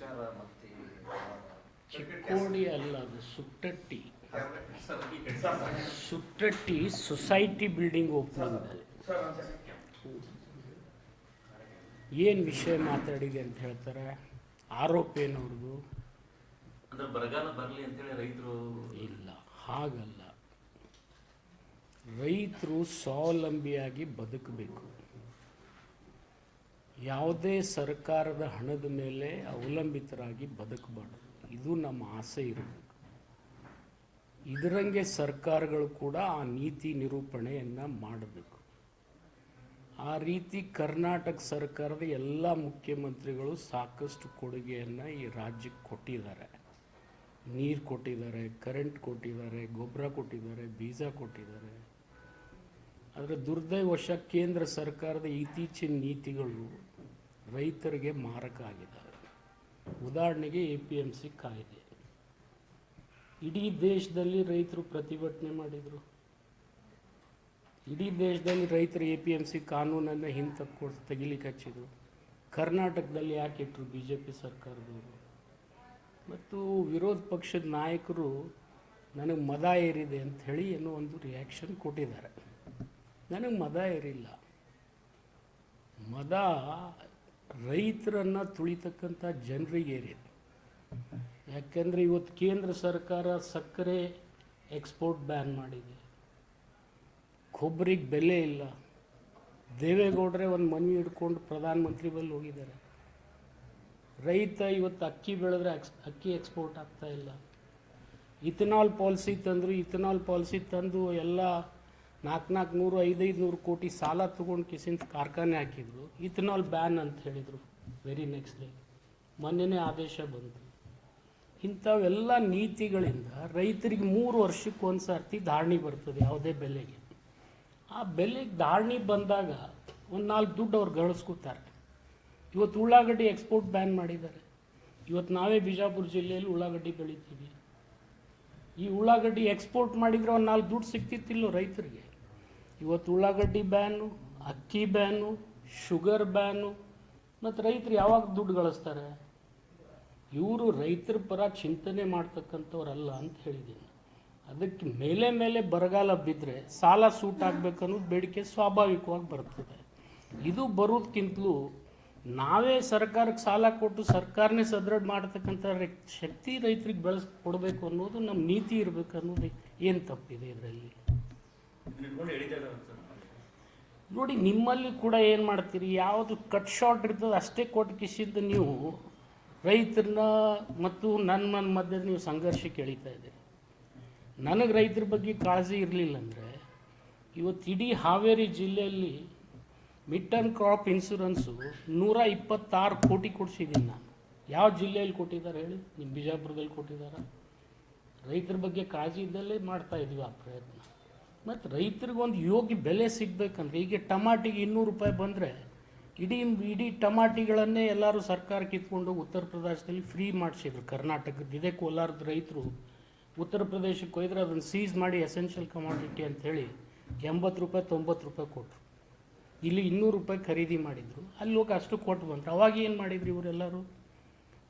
ವಿಚಾರ ಮತ್ತೆ ಚಿಕ್ಕೋಡಿ ಅಲ್ಲ ಅದು Suttatti. Suttatti society building opening ಏನು ವಿಷಯ ಮಾತಾಡಿದೆ ಅಂತ ಹೇಳ್ತಾರೆ? ಆರೋಪ ಏನವ್ರದ್ದು ಅಂದ್ರೆ ಬರಗಾಲ ಬರಲಿ ಅಂತೇಳಿ ರೈತರು ಇಲ್ಲ ಹಾಗಲ್ಲ. ರೈತರು ಸ್ವಾವಲಂಬಿಯಾಗಿ ಬದುಕಬೇಕು. ಯಾವುದೇ ಸರ್ಕಾರದ ಹಣದ ಮೇಲೆ ಅವಲಂಬಿತರಾಗಿ ಬದುಕಬಾರ್ದು. ಇದು ನಮ್ಮ ಆಸೆ ಇರಬೇಕು ಇದರಂಗೆ ಸರ್ಕಾರಗಳು ಕೂಡ ಆ ನೀತಿ ನಿರೂಪಣೆಯನ್ನು ಮಾಡಬೇಕು. ಆ ರೀತಿ ಕರ್ನಾಟಕ ಸರ್ಕಾರದ ಎಲ್ಲ ಮುಖ್ಯಮಂತ್ರಿಗಳು ಸಾಕಷ್ಟು ಕೊಡುಗೆಯನ್ನು ಈ ರಾಜ್ಯಕ್ಕೆ ಕೊಟ್ಟಿದ್ದಾರೆ. ನೀರು ಕೊಟ್ಟಿದ್ದಾರೆ ಕರೆಂಟ್ ಕೊಟ್ಟಿದ್ದಾರೆ, ಗೊಬ್ಬರ ಕೊಟ್ಟಿದ್ದಾರೆ, ಬೀಜ ಕೊಟ್ಟಿದ್ದಾರೆ. ಆದರೆ ದುರ್ದೈವಶ ಕೇಂದ್ರ ಸರ್ಕಾರದ ಇತ್ತೀಚಿನ ನೀತಿಗಳು ರೈತರಿಗೆ ಮಾರಕ ಆಗಿದ್ದಾರೆ. ಉದಾಹರಣೆಗೆ ಎ ಪಿ ಎಂ ಸಿ ಕಾಯ್ದೆ. ಇಡೀ ದೇಶದಲ್ಲಿ ರೈತರು ಪ್ರತಿಭಟನೆ ಮಾಡಿದರು. ಇಡೀ ದೇಶದಲ್ಲಿ ರೈತರು ಎ ಪಿ ಎಂ ಸಿ ಕಾನೂನನ್ನು ಹಿಂತಕ್ಕೊಡ್ ತೆಗಿಲಿಕ್ಕೆ ಹಚ್ಚಿದ್ರು. ಕರ್ನಾಟಕದಲ್ಲಿ ಯಾಕೆ ಇಟ್ಟರು ಬಿ ಜೆ ಪಿ ಸರ್ಕಾರದವರು? ಮತ್ತು ವಿರೋಧ ಪಕ್ಷದ ನಾಯಕರು ನನಗೆ ಮದ ಏರಿದೆ ಹೇಳಿ ಏನೋ ಒಂದು ರಿಯಾಕ್ಷನ್ ಕೊಟ್ಟಿದ್ದಾರೆ. ನನಗೆ ಮದ ಏರಿಲ್ಲ. ಮದ ರೈತರನ್ನು ತುಳಿತಕ್ಕಂಥ ಜನರಿಗೆ ಏರಿದೆ ಯಾಕೆಂದರೆ ಇವತ್ತು ಕೇಂದ್ರ ಸರ್ಕಾರ ಸಕ್ಕರೆ ಎಕ್ಸ್ಪೋರ್ಟ್ ಬ್ಯಾನ್ ಮಾಡಿದೆ. ಕೊಬ್ಬರಿಗೆ ಬೆಲೆ ಇಲ್ಲ. ದೇವೇಗೌಡರೇ ಒಂದು ಮನವಿ ಹಿಡ್ಕೊಂಡು ಪ್ರಧಾನಮಂತ್ರಿ ಬಲ್ಲಿ ಹೋಗಿದ್ದಾರೆ. ರೈತ ಇವತ್ತು ಅಕ್ಕಿ ಬೆಳೆದ್ರೆ ಎಕ್ಸ್ ಅಕ್ಕಿ ಎಕ್ಸ್ಪೋರ್ಟ್ ಆಗ್ತಾ ಇಲ್ಲ. ಇಥನಾಲ್ ಪಾಲಿಸಿ ತಂದರು, ಇಥನಾಲ್ ಪಾಲಿಸಿ ತಂದು ಎಲ್ಲ ನಾಲ್ಕು ನಾಲ್ಕು ನೂರು ಐದೈದು ನೂರು ಕೋಟಿ ಸಾಲ ತೊಗೊಂಡು ಕಿಸಿಂದ ಕಾರ್ಖಾನೆ ಹಾಕಿದ್ರು. ಇಥನಾಲ್ ಬ್ಯಾನ್ ಅಂತ ಹೇಳಿದರು ವೆರಿ ನೆಕ್ಸ್ಟ್ ಡೇ ಮೊನ್ನೆನೇ ಆದೇಶ ಬಂತು. ಇಂಥವೆಲ್ಲ ನೀತಿಗಳಿಂದ ರೈತರಿಗೆ ಮೂರು ವರ್ಷಕ್ಕೆ ಒಂದು ಸರ್ತಿ ಧಾರಣಿ ಬರ್ತದೆ ಯಾವುದೇ ಬೆಲೆಗೆ. ಆ ಬೆಲೆಗೆ ಧಾರಣಿ ಬಂದಾಗ ಒಂದು ನಾಲ್ಕು ದುಡ್ಡು ಅವ್ರು ಗಳಿಸ್ಕೊತಾರೆ. ಇವತ್ತು ಉಳ್ಳಾಗಡ್ಡಿ ಎಕ್ಸ್ಪೋರ್ಟ್ ಬ್ಯಾನ್ ಮಾಡಿದ್ದಾರೆ. ಇವತ್ತು ನಾವೇ ಬಿಜಾಪುರ ಜಿಲ್ಲೆಯಲ್ಲಿ ಉಳ್ಳಾಗಡ್ಡಿ ಬೆಳಿತೀವಿ. ಈ ಉಳ್ಳಾಗಡ್ಡಿ ಎಕ್ಸ್ಪೋರ್ಟ್ ಮಾಡಿದರೆ ಒಂದು ನಾಲ್ಕು ದುಡ್ಡು ಸಿಗ್ತಿತ್ತಿಲ್ಲೋ ರೈತರಿಗೆ. ಇವತ್ತು ಉಳ್ಳಾಗಡ್ಡಿ ಬ್ಯಾನು, ಅಕ್ಕಿ ಬ್ಯಾನು, ಶುಗರ್ ಬ್ಯಾನು, ಮತ್ತು ರೈತರು ಯಾವಾಗ ದುಡ್ಡು ಗಳಿಸ್ತಾರೆ? ಇವರು ರೈತರ ಪರ ಚಿಂತನೆ ಮಾಡ್ತಕ್ಕಂಥವ್ರಲ್ಲ ಅಂತ ಹೇಳಿದ್ದೀನಿ. ಅದಕ್ಕೆ ಮೇಲೆ ಮೇಲೆ ಬರಗಾಲ ಬಿದ್ದರೆ ಸಾಲ ಸೂಟ್ ಆಗಬೇಕನ್ನೋದು ಬೇಡಿಕೆ ಸ್ವಾಭಾವಿಕವಾಗಿ ಬರ್ತದೆ. ಇದು ಬರೋದಕ್ಕಿಂತಲೂ ನಾವೇ ಸರ್ಕಾರಕ್ಕೆ ಸಾಲ ಕೊಟ್ಟು ಸರ್ಕಾರನೇ ಸದೃಢ ಮಾಡ್ತಕ್ಕಂಥ ಶಕ್ತಿ ರೈತರಿಗೆ ಬೆಳೆಸ್ಕೊಡ್ಬೇಕು ಅನ್ನೋದು ನಮ್ಮ ನೀತಿ ಇರಬೇಕು ಅನ್ನೋದು ಏನು ತಪ್ಪಿದೆ ಇದರಲ್ಲಿ ಇದನ್ನ ಇಟ್ಕೊಂಡು ಎಳಿತಾ ಇದ್ದಾರೆ ಅಂತ ನೋಡಿ, ನಿಮ್ಮಲ್ಲಿ ಕೂಡ ಏನು ಮಾಡ್ತೀರಿ? ಯಾವುದು ಕಟ್ ಶಾರ್ಟ್ ಇರ್ತದೆ, ಅಷ್ಟೇ ಕೊಟ್ಟು ಕಿಸಿದ್ದು ನೀವು ರೈತರನ್ನ ಮತ್ತು ನನ್ನ ಮನ ಮಧ್ಯೆ ನೀವು ಸಂಘರ್ಷ ಎಳಿತಾ ಇದ್ದೀರಿ. ನನಗೆ ರೈತರ ಬಗ್ಗೆ ಕಾಳಜಿ ಇರಲಿಲ್ಲ ಅಂದರೆ, ಇವತ್ತು ಇಡೀ ಹಾವೇರಿ ಜಿಲ್ಲೆಯಲ್ಲಿ ಮಿಡ್ ಟರ್ಮ್ ಕ್ರಾಪ್ ಇನ್ಶೂರೆನ್ಸು ನೂರ ಇಪ್ಪತ್ತಾರು ಕೋಟಿ ಕೊಡಿಸಿದ್ದೀನಿ ನಾನು. ಯಾವ ಜಿಲ್ಲೆಯಲ್ಲಿ ಕೊಟ್ಟಿದ್ದಾರೆ ಹೇಳಿ? ನಿಮ್ಮ ಬಿಜಾಪುರದಲ್ಲಿ ಕೊಟ್ಟಿದ್ದಾರೆ? ರೈತರ ಬಗ್ಗೆ ಕಾಳಜಿ ಇದ್ದಲ್ಲೇ ಮಾಡ್ತಾ ಇದ್ದೀವಿ ಆ ಪ್ರಯತ್ನ. ಮತ್ತು ರೈತರಿಗೊಂದು ಯೋಗ್ಯ ಬೆಲೆ ಸಿಗಬೇಕಂದ್ರೆ ಈಗ ಟಮಾಟಿಗೆ ಇನ್ನೂರು ರೂಪಾಯಿ ಬಂದರೆ, ಇಡೀ ಇಡೀ ಟಮಾಟಿಗಳನ್ನೇ ಎಲ್ಲರೂ ಸರ್ಕಾರ ಕಿತ್ಕೊಂಡು ಉತ್ತರ ಪ್ರದೇಶದಲ್ಲಿ ಫ್ರೀ ಮಾಡಿಸಿದ್ರು. ಕರ್ನಾಟಕದ ಇದೇ ಕೋಲಾರದ ರೈತರು. ಉತ್ತರ ಪ್ರದೇಶಕ್ಕೆ ಹೋಯ್ದ್ರೆ ಅದನ್ನು ಸೀಸ್ ಮಾಡಿ ಎಸೆನ್ಷಿಯಲ್ ಕಮಾಡಿಟಿ ಅಂಥೇಳಿ ಎಂಬತ್ತು ರೂಪಾಯಿ, ತೊಂಬತ್ತು ರೂಪಾಯಿ ಕೊಟ್ಟರು ಇಲ್ಲಿ ಇನ್ನೂರು ರೂಪಾಯಿ ಖರೀದಿ ಮಾಡಿದರು. ಅಲ್ಲಿ ಹೋಗಿ ಅಷ್ಟು ಕೊಟ್ಟು ಬಂದರು. ಅವಾಗ ಏನು ಮಾಡಿದ್ರು ಇವರೆಲ್ಲರೂ?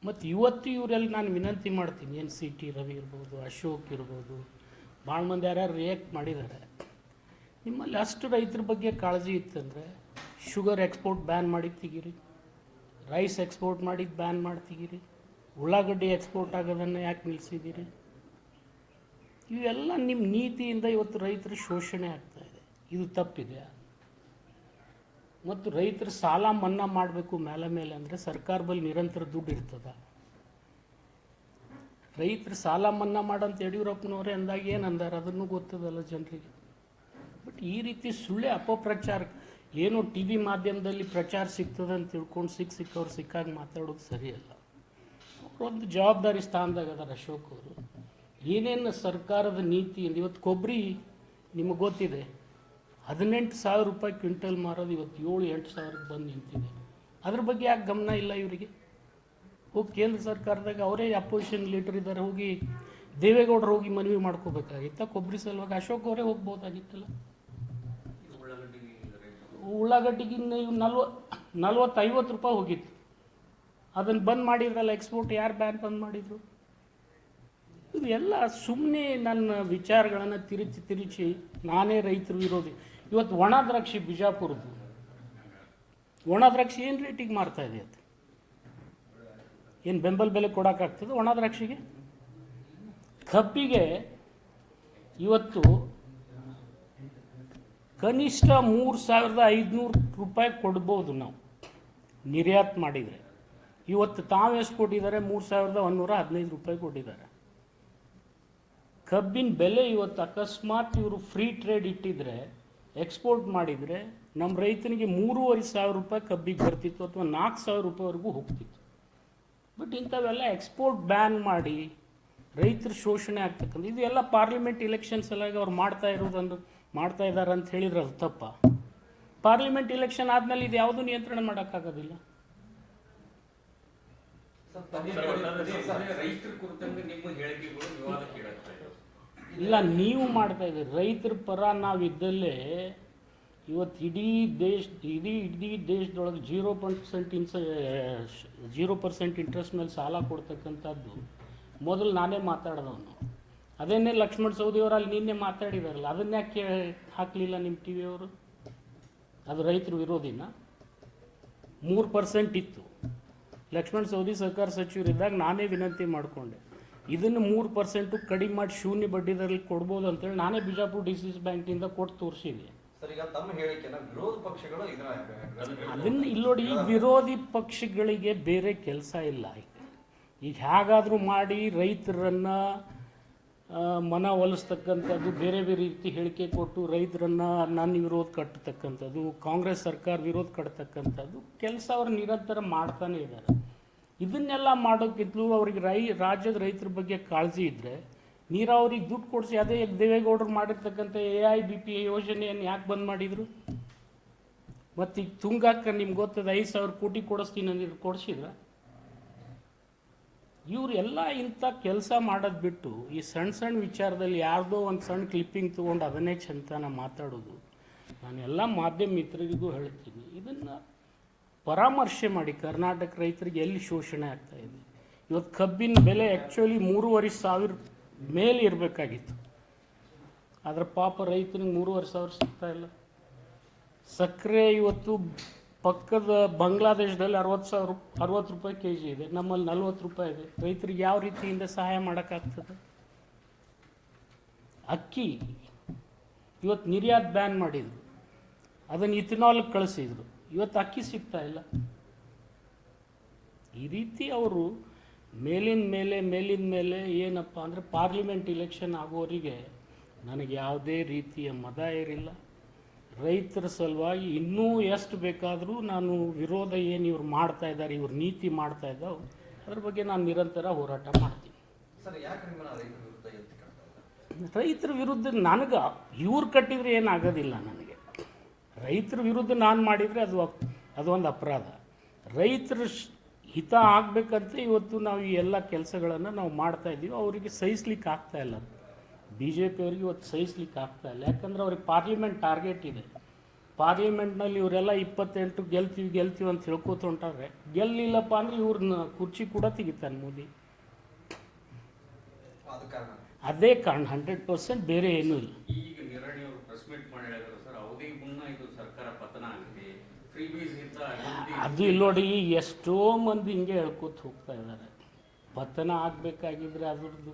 ಮತ್ತು ಇವತ್ತು ಇವರೆಲ್ಲ ನಾನು ವಿನಂತಿ ಮಾಡ್ತೀನಿ. ಎನ್ ಸಿ ಟಿ ರವಿ ಇರ್ಬೋದು, ಅಶೋಕ್ ಇರ್ಬೋದು ಭಾಳ ಮಂದಿ ಯಾರ್ಯಾರು ರಿಯಾಕ್ಟ್ ಮಾಡಿದ್ದಾರೆ ನಿಮ್ಮಲ್ಲಿ ಅಷ್ಟು ರೈತರ ಬಗ್ಗೆ ಕಾಳಜಿ ಇತ್ತಂದರೆ ಶುಗರ್ ಎಕ್ಸ್ಪೋರ್ಟ್ ಬ್ಯಾನ್ ಮಾಡಿ ತೆಗೀರಿ ರೈಸ್ ಎಕ್ಸ್ಪೋರ್ಟ್ ಮಾಡಿದ್ದು ಬ್ಯಾನ್ ಮಾಡಿ ತೆಗೀರಿ, ಉಳ್ಳಾಗಡ್ಡಿ ಎಕ್ಸ್ಪೋರ್ಟ್ ಆಗೋದನ್ನು ಯಾಕೆ ನಿಲ್ಲಿಸಿದ್ದೀರಿ ಇವೆಲ್ಲ ನಿಮ್ಮ ನೀತಿಯಿಂದ ಇವತ್ತು ರೈತರ ಶೋಷಣೆ ಆಗ್ತಾ ಇದೆ. ಇದು ತಪ್ಪಿದೆ ಮತ್ತು ರೈತರು ಸಾಲ ಮನ್ನಾ ಮಾಡಬೇಕು ಮೇಲೆ ಮೇಲೆ ಅಂದರೆ ಸರ್ಕಾರ ಬಳಿ ನಿರಂತರ ದುಡ್ಡು ಇರ್ತದ? ರೈತರ ಸಾಲ ಮನ್ನಾ ಮಾಡಂತ ಯಡಿಯೂರಪ್ಪನವರೇ ಅಂದಾಗ ಏನು ಅಂದಾರ ಅದನ್ನು ಗೊತ್ತದಲ್ಲ ಜನರಿಗೆ. ಬಟ್ ಈ ರೀತಿ ಸುಳ್ಳೆ ಅಪಪ್ರಚಾರ, ಏನು ಟಿ ವಿ ಮಾಧ್ಯಮದಲ್ಲಿ ಪ್ರಚಾರ ಸಿಗ್ತದೆ ಅಂತ ತಿಳ್ಕೊಂಡು ಸಿಕ್ಕ ಸಿಕ್ಕವ್ರು ಸಿಕ್ಕಾಗ ಮಾತಾಡೋದು ಸರಿಯಲ್ಲ. ಅವರೊಂದು ಜವಾಬ್ದಾರಿ ಸ್ಥಾನದಾಗ ಅದಾರ ಅಶೋಕ್ ಅವರು. ಏನೇನು ಸರ್ಕಾರದ ನೀತಿ ಇವತ್ತು ಕೊಬ್ಬರಿ ನಿಮಗೆ ಗೊತ್ತಿದೆ, ಹದಿನೆಂಟು ಸಾವಿರ ರೂಪಾಯಿ ಕ್ವಿಂಟಲ್ ಮಾರೋದು ಇವತ್ತು ಏಳು ಎಂಟು ಸಾವಿರಕ್ಕೆ ಬಂದು ನಿಂತಿದೆ. ಅದ್ರ ಬಗ್ಗೆ ಯಾಕೆ ಗಮನ ಇಲ್ಲ ಇವರಿಗೆ? ಹೋಗಿ ಕೇಂದ್ರ ಸರ್ಕಾರದಾಗ ಅವರೇ ಅಪೋಸಿಷನ್ ಲೀಡರ್ ಇದ್ದಾರೆ, ಹೋಗಿ ದೇವೇಗೌಡರು ಹೋಗಿ ಮನವಿ ಮಾಡ್ಕೋಬೇಕಾಗಿತ್ತ ಕೊಬ್ಬರಿ ಸಲುವಾಗಿ ಅಶೋಕ್ ಅವರೇ ಹೋಗ್ಬೋದಾಗಿತ್ತಲ್ಲ? ಈಗ ಉಳ್ಳಾಗಡ್ಡಿ ರೇಟ್ ಉಳ್ಳಾಗಡ್ಡಿಗೆ ಇನ್ನು ಇವು ನಲ್ವ, ನಲ್ವತ್ತೈವತ್ತು ರೂಪಾಯಿ ಹೋಗಿತ್ತು. ಅದನ್ನು ಬಂದ್ ಮಾಡಿದ್ರಲ್ಲ ಎಕ್ಸ್ಪೋರ್ಟ್ ಯಾರು ಬ್ಯಾನ್ ಬಂದ್ ಮಾಡಿದ್ರು? ಇದು ಎಲ್ಲ ಸುಮ್ಮನೆ ನನ್ನ ವಿಚಾರಗಳನ್ನು ತಿರುಚಿ ತಿರುಚಿ ನಾನೇ ರೈತರು ಇರೋದು. ಇವತ್ತು ಒಣ ದ್ರಾಕ್ಷಿ ಬಿಜಾಪುರದ್ದು. ಒಣ ದ್ರಾಕ್ಷಿ ಏನು ರೇಟಿಗೆ ಮಾರ್ತಾ ಇದೆ ಅದು ಏನು ಬೆಂಬಲ ಬೆಲೆ ಕೊಡೋಕ್ಕಾಗ್ತದೆ ಒಣ ದ್ರಾಕ್ಷಿಗೆ? ಕಬ್ಬಿಗೆ ಇವತ್ತು ಕನಿಷ್ಠ ಮೂರು ಸಾವಿರದ ಐದುನೂರು ರೂಪಾಯಿ ಕೊಡ್ಬೋದು ನಾವು. ನಿರ್ಯಾತ್ ಮಾಡಿದರೆ. ಇವತ್ತು ತಾವು ಎಷ್ಟು ಕೊಟ್ಟಿದ್ದಾರೆ? ಮೂರು ಸಾವಿರದ ಒಂದೂರ ಹದಿನೈದು ರೂಪಾಯಿ ಕೊಟ್ಟಿದ್ದಾರೆ. ಕಬ್ಬಿನ ಬೆಲೆ ಇವತ್ತು ಅಕಸ್ಮಾತ್ ಇವರು ಫ್ರೀ ಟ್ರೇಡ್ ಇಟ್ಟಿದ್ರೆ, ಎಕ್ಸ್ಪೋರ್ಟ್ ಮಾಡಿದರೆ ನಮ್ಮ ರೈತನಿಗೆ ಮೂರುವರೆ ಸಾವಿರ ರೂಪಾಯಿ ಕಬ್ಬಿಗೆ ಬರ್ತಿತ್ತು ಅಥವಾ ನಾಲ್ಕು ಸಾವಿರ ರೂಪಾಯಿವರೆಗೂ ಹೋಗ್ತಿತ್ತು. ಬಟ್ ಇಂಥವೆಲ್ಲ ಎಕ್ಸ್ಪೋರ್ಟ್ ಬ್ಯಾನ್ ಮಾಡಿ ರೈತರ ಶೋಷಣೆ ಆಗ್ತಕ್ಕಂಥ ಇದು ಎಲ್ಲ ಪಾರ್ಲಿಮೆಂಟ್ ಇಲೆಕ್ಷನ್ ಸಲುವಾಗಿ ಅವ್ರು ಮಾಡ್ತಾ ಇರೋದನ್ನು ಮಾಡ್ತಾ ಇದ್ದಾರೆ ಅಂತ ಹೇಳಿದ್ರೆ ಅದು ತಪ್ಪ? ಪಾರ್ಲಿಮೆಂಟ್ ಇಲೆಕ್ಷನ್ ಆದಮೇಲೆ ಇದು ಯಾವುದೂ ನಿಯಂತ್ರಣ ಮಾಡೋಕ್ಕಾಗೋದಿಲ್ಲ? ಇಲ್ಲ ನೀವು ಮಾಡ್ತಾ ಇದ್ದೀರಿ. ರೈತರ ಪರ ನಾವಿದ್ದಲ್ಲೇ ಇವತ್ತು ಇಡೀ ದೇಶ, ಇಡೀ ಇಡೀ ದೇಶದೊಳಗೆ ಜೀರೋ ಪರ್ಸೆಂಟ್ ಇನ್ಸ, ಜೀರೋ ಪರ್ಸೆಂಟ್ ಇಂಟ್ರೆಸ್ಟ್ ಮೇಲೆ ಸಾಲ ಕೊಡ್ತಕ್ಕಂಥದ್ದು ಮೊದಲು ನಾನೇ ಮಾತಾಡಿದವನು. ಅದನ್ನೇ ಲಕ್ಷ್ಮಣ್ ಸೌದಿಯವರು ಅಲ್ಲಿ ನಿನ್ನೆ ಮಾತಾಡಿದಾರಲ್ಲ, ಅದನ್ನ ಯಾಕೆ ಹಾಕಲಿಲ್ಲ ನಿಮ್ಮ ಟಿ ವಿಯವರು ಅದು ರೈತರು ವಿರೋಧಿನ? ಮೂರು ಪರ್ಸೆಂಟ್ ಇತ್ತು. ಲಕ್ಷ್ಮಣ್ ಸೌದಿ ಸಹಕಾರ ಸಚಿವರಿದ್ದಾಗ ನಾನೇ ವಿನಂತಿ ಮಾಡಿಕೊಂಡೆ. ಇದನ್ನು ಮೂರು ಪರ್ಸೆಂಟು ಕಡಿಮೆ ಮಾಡಿ ಶೂನ್ಯ ಬಡ್ಡಿದರಲ್ಲಿ ಕೊಡ್ಬೋದು ಅಂತೇಳಿ ನಾನೇ ಬಿಜಾಪುರ ಡಿ ಸಿ ಬ್ಯಾಂಕಿಂದ ಕೊಟ್ಟು ತೋರಿಸಿದೆ ಅದನ್ನು ಇಲ್ಲಿ ನೋಡಿ ವಿರೋಧಿ ಪಕ್ಷಗಳಿಗೆ ಬೇರೆ ಕೆಲಸ ಇಲ್ಲ. ಈಗ ಹೇಗಾದ್ರೂ ಮಾಡಿ ರೈತರನ್ನು ಮನ ಒಲಿಸ್ತಕ್ಕಂಥದ್ದು, ಬೇರೆ ಬೇರೆ ರೀತಿ ಹೇಳಿಕೆ ಕೊಟ್ಟು ರೈತರನ್ನು ನನ್ನ ವಿರೋಧ ಕಟ್ಟತಕ್ಕಂಥದ್ದು, ಕಾಂಗ್ರೆಸ್ ಸರ್ಕಾರ ವಿರೋಧ ಕಟ್ಟತಕ್ಕಂಥದ್ದು, ಕೆಲಸ ಅವ್ರು ನಿರಂತರ ಮಾಡ್ತಾನೆ ಇದ್ದಾರೆ. ಇದನ್ನೆಲ್ಲ ಮಾಡೋಕ್ಕಿಂತಲೂ ಅವ್ರಿಗೆ ರೈ, ರಾಜ್ಯದ ರೈತರ ಬಗ್ಗೆ ಕಾಳಜಿ ಇದ್ದರೆ ನೀರಾವರಿಗೆ ದುಡ್ಡು ಕೊಡಿಸಿ ಅದೇ ದೇವೇಗೌಡರು ಮಾಡಿರ್ತಕ್ಕಂಥ ಎ ಐ, ಬಿ ಪಿ ಯೋಜನೆಯನ್ನು ಯಾಕೆ ಬಂದ್ ಮಾಡಿದರು? ಮತ್ತೆ ಈಗ ತುಂಗಾಕ ನಿಮ್ಗೆ ಗೊತ್ತದ, ಐದು ಸಾವಿರ ಕೋಟಿ ಕೊಡಿಸ್ತೀನಿ ಅಂದಿದ್ರು ಕೊಡಿಸಿದ್ರ? ಇವರೆಲ್ಲ ಇಂಥ ಕೆಲಸ ಮಾಡೋದು ಬಿಟ್ಟು ಈ ಸಣ್ಣ ಸಣ್ಣ ವಿಚಾರದಲ್ಲಿ ಯಾರ್ದೋ ಒಂದು ಸಣ್ಣ ಕ್ಲಿಪ್ಪಿಂಗ್ ತೊಗೊಂಡು ಅದನ್ನೇ ಚಂತನ ಮಾತಾಡೋದು. ನಾನು ಎಲ್ಲ ಮಾಧ್ಯಮ ಮಿತ್ರರಿಗೂ ಹೇಳ್ತೀನಿ, ಇದನ್ನು ಪರಾಮರ್ಶೆ ಮಾಡಿ. ಕರ್ನಾಟಕ ರೈತರಿಗೆ ಎಲ್ಲಿ ಶೋಷಣೆ ಆಗ್ತಾ ಇದೆ? ಇವತ್ತು ಕಬ್ಬಿನ ಬೆಲೆ ಆ್ಯಕ್ಚುಲಿ ಮೂರುವರೆ ಸಾವಿರ ಮೇಲೆ ಇರಬೇಕಾಗಿತ್ತು. ಆದರೆ ಪಾಪ ರೈತನಿಗೆ ಮೂರುವರೆ ಸಾವಿರ ಸಿಗ್ತಾ ಇಲ್ಲ. ಸಕ್ಕರೆ ಇವತ್ತು ಪಕ್ಕದ ಬಾಂಗ್ಲಾದೇಶದಲ್ಲಿ ಅರವತ್ತು ಸಾವಿರ, ಅರವತ್ತು ರೂಪಾಯಿ ಕೆ ಜಿ ಇದೆ. ನಮ್ಮಲ್ಲಿ ನಲ್ವತ್ತು ರೂಪಾಯಿ ಇದೆ. ರೈತರಿಗೆ ಯಾವ ರೀತಿಯಿಂದ ಸಹಾಯ ಮಾಡೋಕ್ಕಾಗ್ತದೆ? ಅಕ್ಕಿ ಇವತ್ತು ನಿರ್ಯಾತ್ ಬ್ಯಾನ್ ಮಾಡಿದರು. ಅದನ್ನು ಇಥಿನಾಲ್ ಕಳಿಸಿದ್ರು. ಇವತ್ತು ಅಕ್ಕಿ ಸಿಗ್ತಾ ಇಲ್ಲ. ಈ ರೀತಿ ಅವರು ಮೇಲಿನ ಮೇಲೆ ಮೇಲಿನ ಮೇಲೆ ಏನಪ್ಪ ಅಂದರೆ ಪಾರ್ಲಿಮೆಂಟ್ ಇಲೆಕ್ಷನ್ ಆಗೋರಿಗೆ ನನಗೆ ಯಾವುದೇ ರೀತಿಯ ಮದ ಇರಿಲ್ಲ ರೈತರ ಸಲುವಾಗಿ ಇನ್ನೂ ಎಷ್ಟು ಬೇಕಾದರೂ ನಾನು ವಿರೋಧ ಏನು ಇವ್ರು ಮಾಡ್ತಾ ಇದ್ದಾರೆ ಇವ್ರ ನೀತಿ ಮಾಡ್ತಾ ಇದ್ದಾವೆ ಅದ್ರ ಬಗ್ಗೆ ನಾನು ನಿರಂತರ ಹೋರಾಟ ಮಾಡ್ತೀನಿ. ರೈತರ ವಿರುದ್ಧ ನನಗೆ ಇವ್ರು ಕಟ್ಟಿದ್ರೆ ಏನಾಗೋದಿಲ್ಲ ನನಗೆ. ರೈತರ ವಿರುದ್ಧ ನಾನು ಮಾಡಿದರೆ ಅದು ಅದೊಂದು ಅಪರಾಧ. ರೈತರ ಹಿತ ಆಗಬೇಕಂತ ಇವತ್ತು ನಾವು ಈ ಎಲ್ಲ ಕೆಲಸಗಳನ್ನು ನಾವು ಮಾಡ್ತಾ ಇದ್ದೀವಿ. ಅವರಿಗೆ ಸಹಿಸ್ಲಿಕ್ಕೆ ಆಗ್ತಾ ಇಲ್ಲ. ಬಿ ಜೆ ಪಿಯವ್ರಿಗೆ ಇವತ್ತು ಸಹಿಸ್ಲಿಕ್ಕೆ ಆಗ್ತಾ ಇಲ್ಲ. ಯಾಕಂದ್ರೆ ಅವ್ರಿಗೆ ಪಾರ್ಲಿಮೆಂಟ್ ಟಾರ್ಗೆಟ್ ಇದೆ. ಪಾರ್ಲಿಮೆಂಟ್ನಲ್ಲಿ ಇವರೆಲ್ಲ ಇಪ್ಪತ್ತೆಂಟು ಗೆಲ್ತೀವಿ ಗೆಲ್ತೀವಿ ಅಂತ ಹೇಳ್ಕೊತ ಹೊಂಟಾರೆ. ಗೆಲ್ಲಿಲ್ಲಪ್ಪ ಅಂದ್ರೆ ಇವ್ರನ್ನ ಕುರ್ಚಿ ಕೂಡ ತೆಗಿತಾನೆ ಮೋದಿ. ಅದೇ ಕಾರಣ. ಹಂಡ್ರೆಡ್ ಪರ್ಸೆಂಟ್ ಬೇರೆ ಏನೂ ಇಲ್ಲ ಈಗ ನಿರಣಿ ಅವರು ಪ್ರೆಸ್ ಮೀಟ್ ಮಾಡಿ ಹೇಳಿದ್ರು ಸರ್ ಅವಧಿಗೆ ಮುನ್ನ ಇದು ಸರ್ಕಾರ ಪತನ ಆಗಿದೆ ಫ್ರೀ ಬೀಸ್ ಇಂದ ಅಭಿವೃದ್ಧಿ ಅದು ಇಲ್ಲಿ ನೋಡಿ ಎಷ್ಟೋ ಮಂದಿ ಹಿಂಗೆ ಹೇಳ್ಕೊತ ಹೋಗ್ತಾ ಇದ್ದಾರೆ. ಪತನ ಆಗಬೇಕಾಗಿದ್ರೆ ಅದ್ರದ್ದು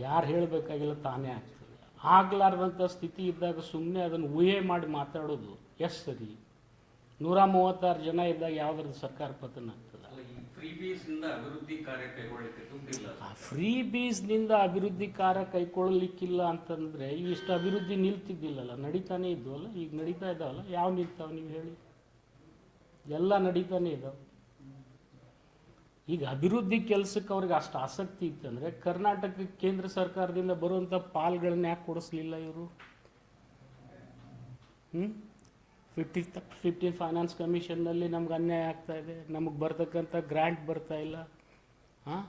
ಯಾರು ಹೇಳಬೇಕಾಗಿಲ್ಲ ತಾನೇ ಆಗ್ತದೆ. ಆಗ್ಲಾರ್ದಂಥ ಸ್ಥಿತಿ ಇದ್ದಾಗ ಸುಮ್ಮನೆ ಅದನ್ನು ಊಹೆ ಮಾಡಿ ಮಾತಾಡೋದು ಎಷ್ಟು ಸರಿ? ನೂರ ಮೂವತ್ತಾರು ಜನ ಇದ್ದಾಗ ಯಾವುದ್ರದ್ದು ಸರ್ಕಾರ ಪತನ ಆಗ್ತದೆ? ಫ್ರೀ ಬೀಸ್ನಿಂದ ಅಭಿವೃದ್ಧಿ ಕಾರ್ಯ ಕೈಗೊಳ್ಳಲಿಕ್ಕಿಲ್ಲ ಅಂತಂದರೆ ಇಷ್ಟು ಅಭಿವೃದ್ಧಿ ನಿಲ್ತಿದ್ದಿಲ್ಲಲ್ಲ ನಡೀತಾನೆ ಇದ್ವಲ್ಲ? ಈಗ ನಡೀತಾ ಇದ್ದಾವಲ್ಲ ಯಾವ ನಿಲ್ತಾವೆ ನೀವು ಹೇಳಿ? ಎಲ್ಲ ನಡೀತಾನೆ ಇದು. ಈಗ ಅಭಿವೃದ್ಧಿ ಕೆಲಸಕ್ಕೆ ಅವ್ರಿಗೆ ಅಷ್ಟು ಆಸಕ್ತಿ ಇತ್ತಂದರೆ ಕರ್ನಾಟಕ ಕೇಂದ್ರ ಸರ್ಕಾರದಿಂದ ಬರುವಂಥ ಪಾಲ್ಗಳನ್ನ ಯಾಕೆ ಕೊಡಿಸ್ಲಿಲ್ಲ ಇವರು? ಹ್ಞೂ ಫಿಫ್ಟಿ ಫಿಫ್ಟೀನ್ ಫೈನಾನ್ಸ್ ಕಮಿಷನ್ನಲ್ಲಿ ನಮ್ಗೆ ಅನ್ಯಾಯ ಆಗ್ತಾ ಇದೆ. ನಮಗೆ ಬರ್ತಕ್ಕಂಥ ಗ್ರ್ಯಾಂಟ್ ಬರ್ತಾ ಇಲ್ಲ. ಹಾಂ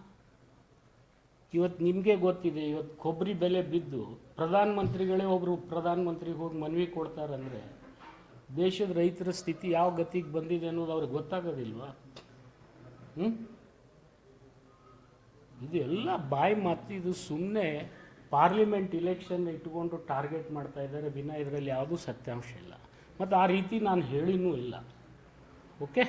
ಇವತ್ತು ನಿಮಗೆ ಗೊತ್ತಿದೆ ಇವತ್ತು ಕೊಬ್ಬರಿ ಬೆಲೆ ಬಿದ್ದು ಪ್ರಧಾನಮಂತ್ರಿಗಳೇ ಒಬ್ಬರು ಪ್ರಧಾನಮಂತ್ರಿಗೆ ಹೋಗಿ ಮನವಿ ಕೊಡ್ತಾರಂದರೆ ದೇಶದ ರೈತರ ಸ್ಥಿತಿ ಯಾವ ಗತಿಗೆ ಬಂದಿದೆ ಅನ್ನೋದು ಅವ್ರಿಗೆ ಗೊತ್ತಾಗೋದಿಲ್ವಾ? ಹ್ಞೂ ಇದೆಲ್ಲ ಬಾಯಿ ಮಾತು, ಇದು ಸುಮ್ಮನೆ ಪಾರ್ಲಿಮೆಂಟ್ ಇಲೆಕ್ಷನ್ ಇಟ್ಕೊಂಡು ಟಾರ್ಗೆಟ್ ಮಾಡ್ತಾ ಇದ್ದಾರೆ ವಿನ, ಇದರಲ್ಲಿ ಯಾವುದೂ ಸತ್ಯಾಂಶ ಇಲ್ಲ. ಮತ್ತು ಆ ರೀತಿ ನಾನು ಹೇಳಿನೂ ಇಲ್ಲ. ಓಕೆ